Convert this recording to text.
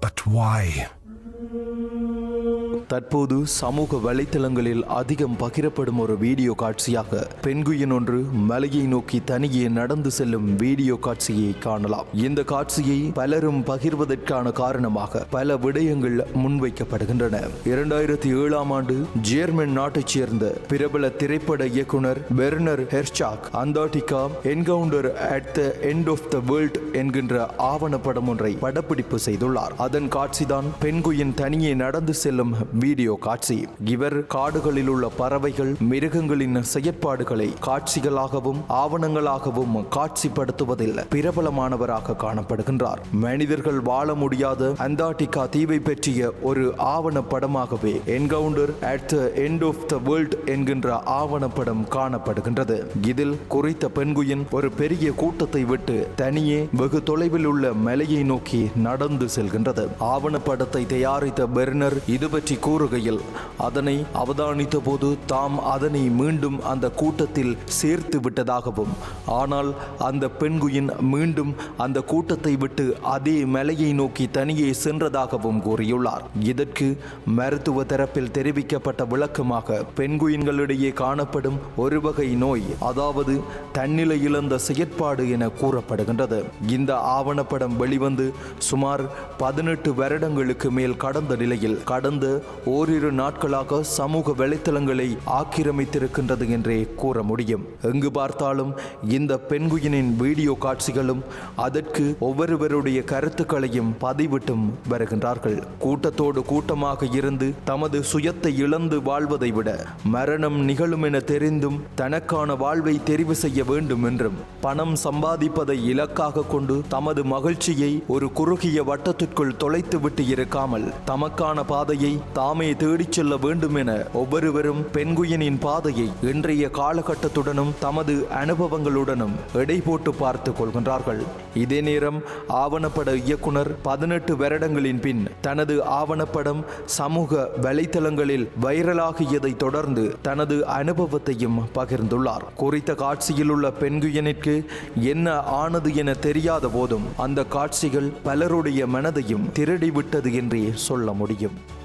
But why? தற்போது சமூக வலைத்தளங்களில் அதிகம் பகிரப்படும் ஒரு வீடியோ காட்சியாக பெண்குயின் ஒன்று மலையை நோக்கி தனியே நடந்து செல்லும் வீடியோ காட்சியை காணலாம். இந்த காட்சியை பலரும் பகிர்வதற்கான காரணமாக பல விடயங்கள் முன்வைக்கப்படுகின்றன. இரண்டாயிரத்தி ஏழாம் ஆண்டு ஜேர்மன் நாட்டைச் சேர்ந்த பிரபல திரைப்பட இயக்குனர் Werner Herzog Antarctica encounter at the end of the world என்கின்ற ஆவணப்படம் ஒன்றை படப்பிடிப்பு செய்துள்ளார். அதன் காட்சிதான் பெண்குயின் தனியே நடந்து செல்லும் வீடியோ காட்சி. இவர் காடுகளில் உள்ள பறவைகள் மிருகங்களின் செயற்பாடுகளை காட்சிகளாகவும் ஆவணங்களாகவும் காட்சிப்படுத்துவதில் பிரபலமானவராக காணப்படுகின்றார். மனிதர்கள் வாழ முடியாத அந்தார்டிகா தீவை பற்றிய ஒரு ஆவணப்படமாகவே encounter at the end of the world என்கின்ற ஆவணப்படம் காணப்படுகின்றது. இதில் குறித்த பெண்குயின் ஒரு பெரிய கூட்டத்தை விட்டு தனியே வெகு தொலைவில் உள்ள மலையை நோக்கி நடந்து செல்கின்றது. ஆவணப்படத்தை தயாரித்த பெர்னர் இது பற்றி கூறுகையில் அதனை அவதானித்த போது தாம் அதனை மீண்டும் அந்த கூட்டத்தில் சேர்த்து விட்டதாகவும் ஆனால் அந்த பெண்குயின் மீண்டும் அந்த கூட்டத்தை விட்டு அதே மலையை நோக்கி தனியே சென்றதாகவும் கூறியுள்ளார். இதற்கு மருத்துவ தரப்பில் தெரிவிக்கப்பட்ட விளக்கமாக பெண்குயின்களிடையே காணப்படும் ஒரு வகை நோய் அதாவது தன்னிலை இழந்த செயற்பாடு என கூறப்படுகின்றது. இந்த ஆவணப்படம் வெளிவந்து சுமார் பதினெட்டு வருடங்களுக்கு மேல் கடந்த நிலையில் கடந்த ஓரிரு நாட்களாக சமூக வலைத்தளங்களை ஆக்கிரமித்திருக்கின்றது என்றே கூற முடியும். எங்கு பார்த்தாலும் இந்த பெண்குயினின் வீடியோ காட்சிகளும் அதற்கு ஒவ்வொருவருடைய கருத்துக்களையும் பதிவிட்டும் வருகின்றார்கள். கூட்டத்தோடு கூட்டமாக இருந்து தமது சுயத்தை இழந்து வாழ்வதை விட மரணம் நிகழும் என தெரிந்தும் தனக்கான வாழ்வை தெரிவு செய்ய வேண்டும் என்றும் பணம் சம்பாதிப்பதை இலக்காக கொண்டு தமது மகிழ்ச்சியை ஒரு குறுகிய வட்டத்திற்குள் தொலைத்துவிட்டு இருக்காமல் தமக்கான பாதையை தாமே தேடிச் செல்ல வேண்டும் என ஒவ்வொருவரும் பெண்குயினின் பாதையை இன்றைய காலகட்டத்துடனும் தமது அனுபவங்களுடனும் எடை போட்டு பார்த்து கொள்கின்றார்கள். இதே நேரம் ஆவணப்பட இயக்குனர் பதினெட்டு வருடங்களின் பின் தனது ஆவணப்படம் சமூக வலைத்தளங்களில் வைரலாகியதை தொடர்ந்து தனது அனுபவத்தையும் பகிர்ந்துள்ளார். குறித்த காட்சியில் உள்ள பெண்குயனிற்கு என்ன ஆனது என தெரியாத போதும் அந்த காட்சிகள் பலருடைய மனதையும் திருடிவிட்டது என்றே சொல்ல முடியும்.